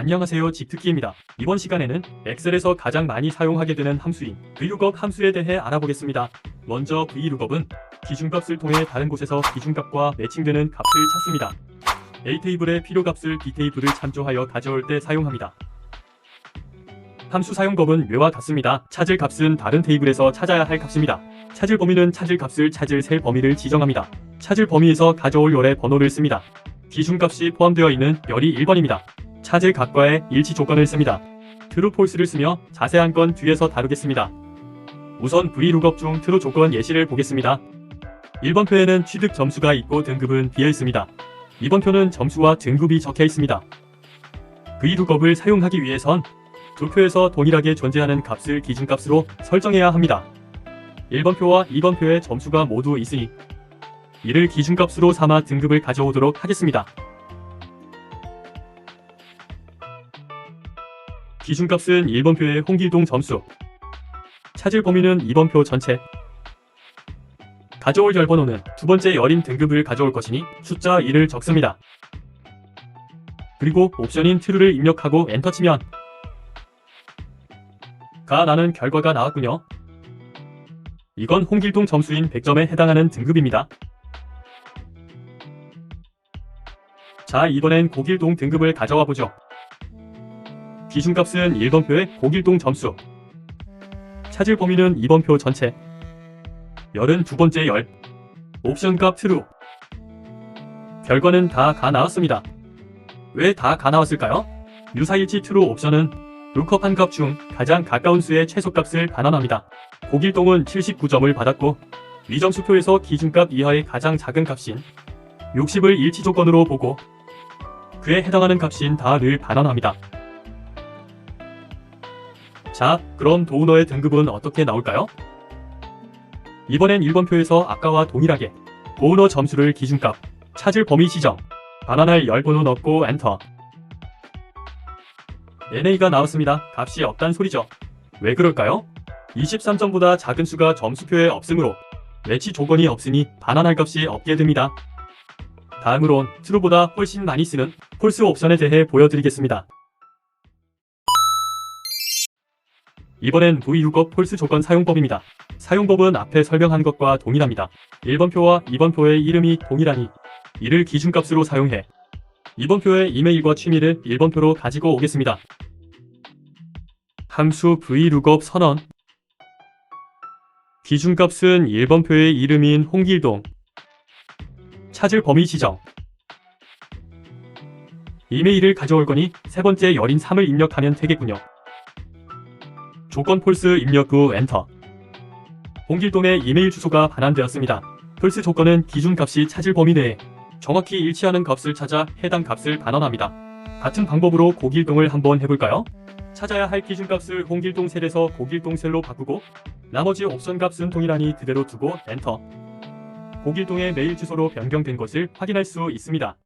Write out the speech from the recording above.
안녕하세요 집특기입니다. 이번 시간에는 엑셀에서 가장 많이 사용하게 되는 함수인 VLOOKUP 함수에 대해 알아보겠습니다. 먼저 VLOOKUP은 기준값을 통해 다른 곳에서 기준값과 매칭되는 값을 찾습니다. A 테이블의 필요값을 B 테이블을 참조하여 가져올 때 사용합니다. 함수 사용법은 외와 같습니다. 찾을 값은 다른 테이블에서 찾아야 할 값입니다. 찾을 범위는 찾을 값을 찾을 셀 범위를 지정합니다. 찾을 범위에서 가져올 열의 번호를 씁니다. 기준값이 포함되어 있는 열이 1번입니다. 찾을 값과의 일치 조건을 씁니다. true, false를 쓰며 자세한 건 뒤에서 다루겠습니다. 우선 VLOOKUP 중 true 조건 예시를 보겠습니다. 1번 표에는 취득 점수가 있고 등급은 비어 있습니다. 2번 표는 점수와 등급이 적혀 있습니다. VLOOKUP을 사용하기 위해선 두 표에서 동일하게 존재하는 값을 기준값으로 설정해야 합니다. 1번 표와 2번 표의 점수가 모두 있으니 이를 기준값으로 삼아 등급을 가져오도록 하겠습니다. 기준값은 1번 표의 홍길동 점수. 찾을 범위는 2번 표 전체. 가져올 열 번호는 두 번째 열인 등급을 가져올 것이니 숫자 1을 적습니다. 그리고 옵션인 true를 입력하고 엔터 치면 가 나는 결과가 나왔군요. 이건 홍길동 점수인 100점에 해당하는 등급입니다. 자, 이번엔 고길동 등급을 가져와 보죠. 기준값은 1번 표의 고길동 점수. 찾을 범위는 2번 표 전체. 열은 두 번째 열. 옵션값 true. 결과는 다 가 나왔습니다. 왜 다 가 나왔을까요? 유사일치 true 옵션은 룩업한 값중 가장 가까운 수의 최소값을 반환합니다. 고길동은 79점을 받았고 위점수표에서 기준값 이하의 가장 작은 값인 60을 일치 조건으로 보고 그에 해당하는 값인 다를 반환합니다. 자, 그럼 도우너의 등급은 어떻게 나올까요? 이번엔 1번 표에서 아까와 동일하게 도우너 점수를 기준값, 찾을 범위 지정, 반환할 열 번호 넣고 엔터. NA가 나왔습니다. 값이 없단 소리죠. 왜 그럴까요? 23점보다 작은 수가 점수표에 없으므로 매치 조건이 없으니 반환할 값이 없게 됩니다. 다음으론 true보다 훨씬 많이 쓰는 false 옵션에 대해 보여드리겠습니다. 이번엔 VLOOKUP false 조건 사용법입니다. 사용법은 앞에 설명한 것과 동일합니다. 1번 표와 2번 표의 이름이 동일하니 이를 기준값으로 사용해 2번 표의 이메일과 취미를 1번 표로 가지고 오겠습니다. 함수 VLOOKUP 선언 기준값은 1번 표의 이름인 홍길동 찾을 범위 지정 이메일을 가져올 거니 세 번째 열인 3을 입력하면 되겠군요. 조건 폴스 입력 후 엔터 홍길동의 이메일 주소가 반환되었습니다. 폴스 조건은 기준값이 찾을 범위 내에 정확히 일치하는 값을 찾아 해당 값을 반환합니다. 같은 방법으로 고길동을 한번 해볼까요? 찾아야 할 기준값을 홍길동 셀에서 고길동 셀로 바꾸고 나머지 옵션 값은 동일하니 그대로 두고 엔터 고길동의 메일 주소로 변경된 것을 확인할 수 있습니다.